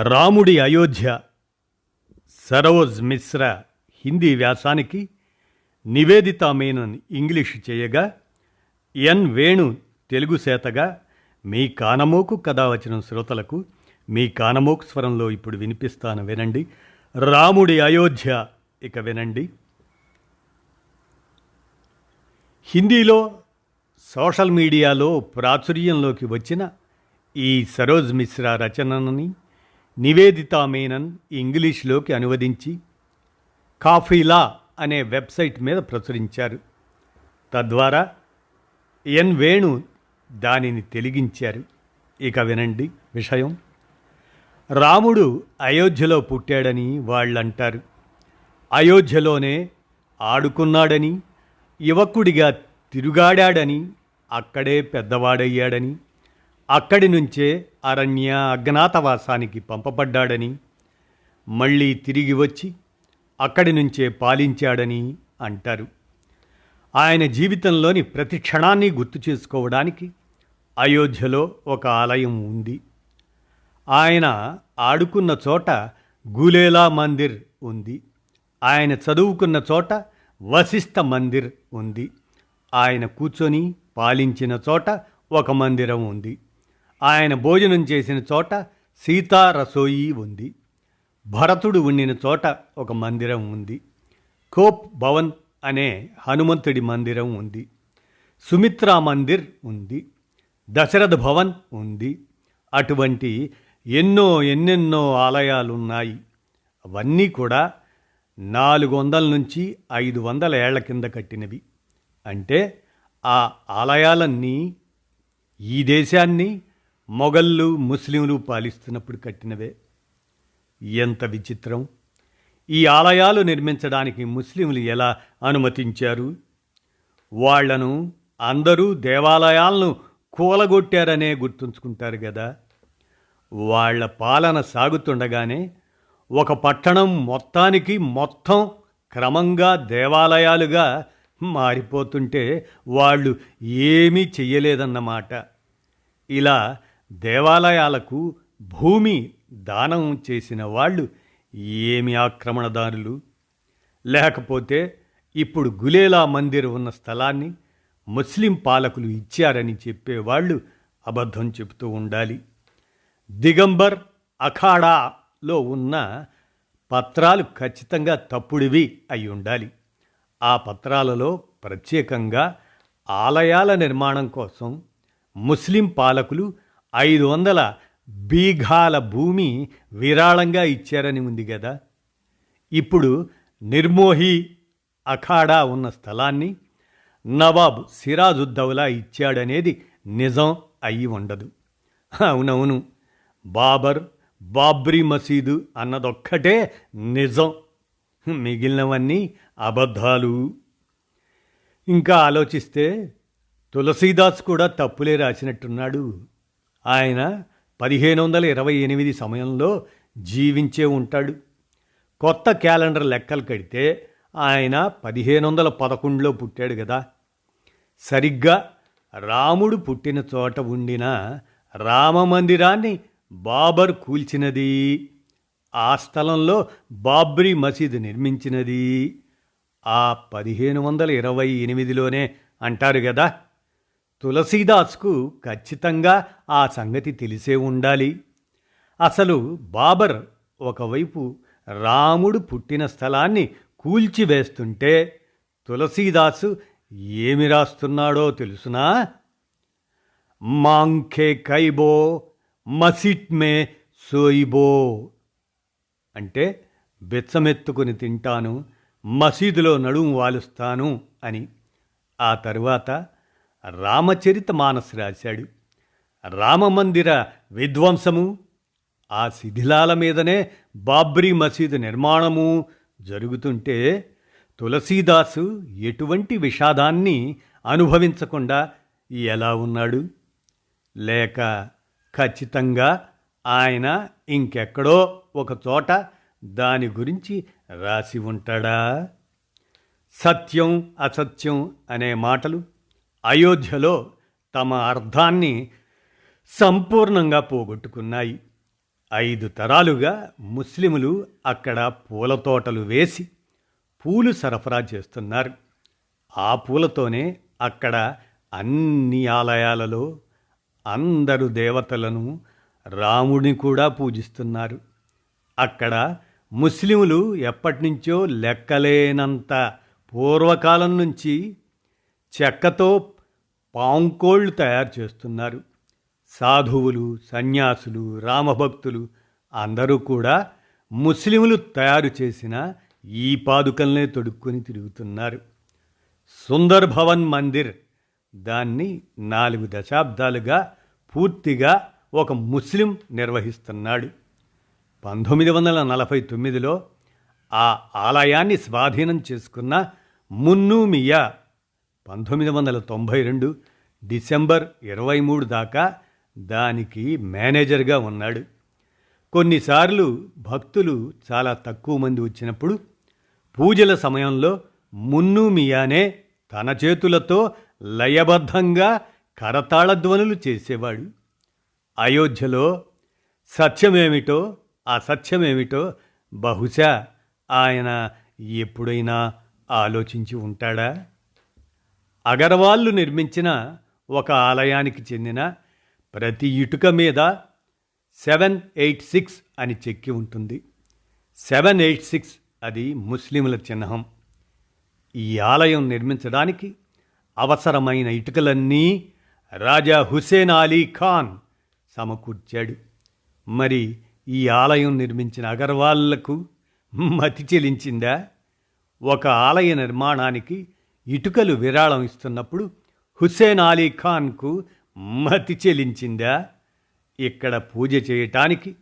రాముడి అయోధ్య. సరోజ్ మిశ్రా హిందీ వ్యాసానికి నివేదిత మీనన్ ఇంగ్లీష్ చేయగా ఎన్ వేణు తెలుగు సేతగా మీ కానమోకు కథ వచ్చిన శ్రోతలకు మీ కానమోకు స్వరంలో ఇప్పుడు వినిపిస్తాను వినండి. రాముడి అయోధ్య ఇక వినండి. హిందీలో సోషల్ మీడియాలో ప్రాచుర్యంలోకి వచ్చిన ఈ సరోజ్ మిశ్రా రచనని నివేదితా మేనన్ ఇంగ్లీష్లోకి అనువదించి కాఫీలా అనే వెబ్సైట్ మీద ప్రచురించారు. తద్వారా ఎన్ వేణు దానిని తెలిగించారు. ఇక వినండి విషయం. రాముడు అయోధ్యలో పుట్టాడని వాళ్ళంటారు. అయోధ్యలోనే ఆడుకున్నాడని యువకుడిగా తిరుగాడాడని అక్కడే పెద్దవాడయ్యాడని అక్కడి నుంచే అరణ్య అజ్ఞాతవాసానికి పంపబడ్డాడని మళ్ళీ తిరిగి వచ్చి అక్కడి నుంచే పాలించాడని అంటారు. ఆయన జీవితంలోని ప్రతి క్షణాన్ని గుర్తు చేసుకోవడానికి అయోధ్యలో ఒక ఆలయం ఉంది. ఆయన ఆడుకున్న చోట గులేలా మందిర్ ఉంది. ఆయన చదువుకున్న చోట వశిష్ఠ మందిర్ ఉంది. ఆయన కూర్చొని పాలించిన చోట ఒక మందిరం ఉంది. ఆయన భోజనం చేసిన చోట సీతా రసోయి ఉంది. భరతుడు ఉండిన చోట ఒక మందిరం ఉంది. కోప్ భవన్ అనే హనుమంతుడి మందిరం ఉంది. సుమిత్రా మందిర్ ఉంది. దశరథ భవన్ ఉంది. అటువంటి ఎన్నో ఎన్నెన్నో ఆలయాలున్నాయి. అవన్నీ కూడా నాలుగు వందల నుంచి ఐదు వందల ఏళ్ళ కింద కట్టినవి. అంటే ఆ ఆలయాలన్నీ ఈ దేశాన్ని మొఘళ్ళు ముస్లింలు పాలిస్తున్నప్పుడు కట్టినవే. ఎంత విచిత్రం! ఈ ఆలయాలు నిర్మించడానికి ముస్లింలు ఎలా అనుమతించారు? వాళ్ళను అందరూ దేవాలయాలను కూలగొట్టారనే గుర్తుంచుకుంటారు కదా వాళ్ళ పాలన సాగుతుండగానే ఒక పట్టణం మొత్తానికి మొత్తం క్రమంగా దేవాలయాలుగా మారిపోతుంటే వాళ్ళు ఏమీ చెయ్యలేదన్నమాట. ఇలా దేవాలయాలకు భూమి దానం చేసిన వాళ్ళు ఏమి ఆక్రమణదారులు? లేకపోతే ఇప్పుడు గులేలా మందిర్ ఉన్న స్థలాన్ని ముస్లిం పాలకులు ఇచ్చారని చెప్పేవాళ్ళు అబద్ధం చెబుతూ ఉండాలి. దిగంబర్ అఖాడాలో ఉన్న పత్రాలు ఖచ్చితంగా తప్పుడివి అయి ఉండాలి. ఆ పత్రాలలో ప్రత్యేకంగా ఆలయాల నిర్మాణం కోసం ముస్లిం పాలకులు ఐదు వందల బీఘాల భూమి విరాళంగా ఇచ్చారని ఉంది కదా ఇప్పుడు నిర్మోహి అఖాడా ఉన్న స్థలాన్ని నవాబ్ సిరాజుద్దౌలా ఇచ్చాడనేది నిజం అయి ఉండదు. అవునవును బాబర్ బాబ్రీ మసీదు అన్నదొక్కటే నిజం. మిగిలినవన్నీ అబద్ధాలు. ఇంకా ఆలోచిస్తే తులసీదాస్ కూడా తప్పులే రాసినట్టున్నాడు. ఆయన పదిహేను వందల ఇరవై ఎనిమిది సమయంలో జీవించే ఉంటాడు. కొత్త క్యాలెండర్ లెక్కలు కడితే ఆయన పదిహేను వందల పదకొండులో పుట్టాడు కదా సరిగ్గా రాముడు పుట్టిన చోట ఉండిన రామ మందిరాన్ని బాబర్ కూల్చినది ఆ స్థలంలో బాబ్రీ మసీదు నిర్మించినది. ఆ పదిహేను వందల ఇరవై ఎనిమిదిలోనే అంటారు కదా తులసీదాస్కు ఖచ్చితంగా ఆ సంగతి తెలిసే ఉండాలి. అసలు బాబర్ ఒకవైపు రాముడు పుట్టిన స్థలాన్ని కూల్చివేస్తుంటే తులసీదాసు ఏమి రాస్తున్నాడో తెలుసునా? మాంఖే కైబో మసిట్మే సోయిబో అంటే బెచ్చమెత్తుకుని తింటాను మసీదులో నడుము వాలుస్తాను అని. ఆ తరువాత రామచరిత మానస్ రాశాడు. రామమందిర విధ్వంసము ఆ శిథిలాల మీదనే బాబ్రీ మసీదు నిర్మాణము జరుగుతుంటే తులసీదాసు ఎటువంటి విషాదాన్ని అనుభవించకుండా ఎలా ఉన్నాడు? లేక ఖచ్చితంగా ఆయన ఇంకెక్కడో ఒక చోట దాని గురించి రాసి ఉంటాడా? సత్యం అసత్యం అనే మాటలు అయోధ్యలో తమ అర్థాన్ని సంపూర్ణంగా పోగొట్టుకున్నాయి. ఐదు తరాలుగా ముస్లిములు అక్కడ పూల తోటలు వేసి పూలు సరఫరా చేస్తున్నారు. ఆ పూలతోనే అక్కడ అన్ని ఆలయాలలో అందరు దేవతలను రాముడిని కూడా పూజిస్తున్నారు. అక్కడ ముస్లిములు ఎప్పటినుంచో లెక్కలేనంత పూర్వకాలం నుంచి చెక్కతో పాంకోళ్ళు తయారు చేస్తున్నారు. సాధువులు సన్యాసులు రామభక్తులు అందరూ కూడా ముస్లింలు తయారు చేసిన ఈ పాదుకల్నే తొడుక్కొని తిరుగుతున్నారు. సుందర్ భవన్ మందిర్ దాన్ని నాలుగు దశాబ్దాలుగా పూర్తిగా ఒక ముస్లిం నిర్వహిస్తున్నాడు. పంతొమ్మిది వందల నలభై తొమ్మిదిలో ఆ ఆలయాన్ని స్వాధీనం చేసుకున్న మున్నూమియా పంతొమ్మిది వందల తొంభై రెండు డిసెంబర్ ఇరవై మూడు దాకా దానికి మేనేజర్గా ఉన్నాడు. కొన్నిసార్లు భక్తులు చాలా తక్కువ మంది వచ్చినప్పుడు పూజల సమయంలో మున్ను మియానే తన చేతులతో లయబద్ధంగా కరతాళధ్వనులు చేసేవాడు. అయోధ్యలో సత్యమేమిటో అసత్యమేమిటో బహుశా ఆయన ఎప్పుడైనా ఆలోచించి ఉంటాడా? అగర్వాళ్ళు నిర్మించిన ఒక ఆలయానికి చెందిన ప్రతి ఇటుక మీద సెవెన్ ఎయిట్ సిక్స్ అని చెక్కి ఉంటుంది. సెవెన్ ఎయిట్ సిక్స్ అది ముస్లింల చిహ్నం. ఈ ఆలయం నిర్మించడానికి అవసరమైన ఇటుకలన్నీ రాజా హుసేన్ అలీ ఖాన్ సమకూర్చాడు. మరి ఈ ఆలయం నిర్మించిన అగర్వాళ్ళకు మతి చెలించిందా? ఒక ఆలయ నిర్మాణానికి ఇటుకలు విరాళం ఇస్తున్నప్పుడు హుస్సేన్ అలీ ఖాన్కు మతి చెలించిందా? ఇక్కడ పూజ చేయటానికి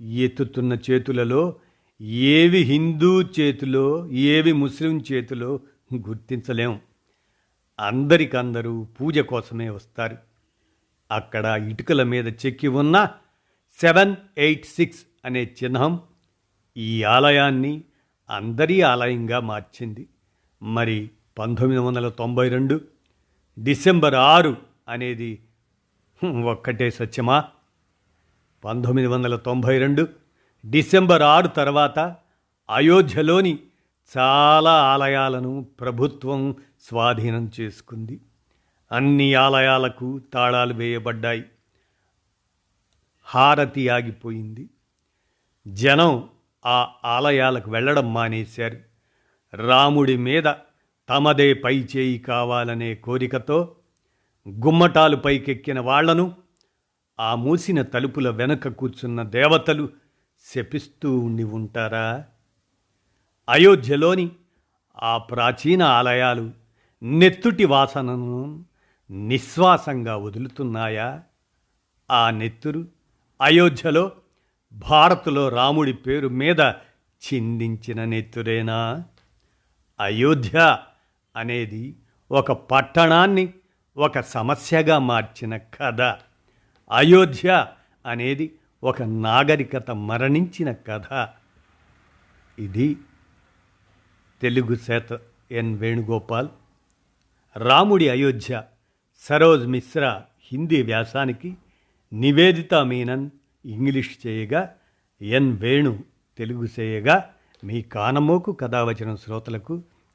ఎత్తుతున్న చేతులలో ఏవి హిందూ చేతిలో ఏవి ముస్లిం చేతిలో గుర్తించలేం. అందరికందరూ పూజ కోసమే వస్తారు. అక్కడ ఇటుకల మీద చెక్కి ఉన్న సెవెన్ ఎయిట్ సిక్స్ అనే చిహ్నం ఈ ఆలయాన్ని అందరి ఆలయంగా మార్చింది. మరి పంతొమ్మిది వందల తొంభై రెండు డిసెంబర్ ఆరు అనేది ఒక్కటే సత్యమా? పంతొమ్మిది వందల తొంభై రెండు డిసెంబర్ ఆరు తర్వాత అయోధ్యలోని చాలా ఆలయాలను ప్రభుత్వం స్వాధీనం చేసుకుంది. అన్ని ఆలయాలకు తాళాలు వేయబడ్డాయి. హారతి ఆగిపోయింది. జనం ఆ ఆలయాలకు వెళ్ళడం మానేశారు. రాముడి మీద తమదే పై చేయి కావాలనే కోరికతో గుమ్మటాలు పైకెక్కిన వాళ్ళను ఆ మూసిన తలుపుల వెనక కూర్చున్న దేవతలు శపిస్తూ ఉండి ఉంటారా? అయోధ్యలోని ఆ ప్రాచీన ఆలయాలు నెత్తుటి వాసనను నిశ్వాసంగా వదులుతున్నాయా? ఆ నెత్తురు అయోధ్యలో భారత్లో రాముడి పేరు మీద చిందించిన నెత్తురేనా? అయోధ్య అనేది ఒక పట్టణాన్ని ఒక సమస్యగా మార్చిన కథ. అయోధ్య అనేది ఒక నాగరికత మరణించిన కథ. ఇది తెలుగు శాత ఎన్ వేణుగోపాల్. రాముడి అయోధ్య సరోజ్ మిశ్రా హిందీ వ్యాసానికి నివేదిత మీనన్ ఇంగ్లీష్ చేయగా ఎన్ వేణు తెలుగు చేయగా మీ కానమోకు కథావచనం శ్రోతలకు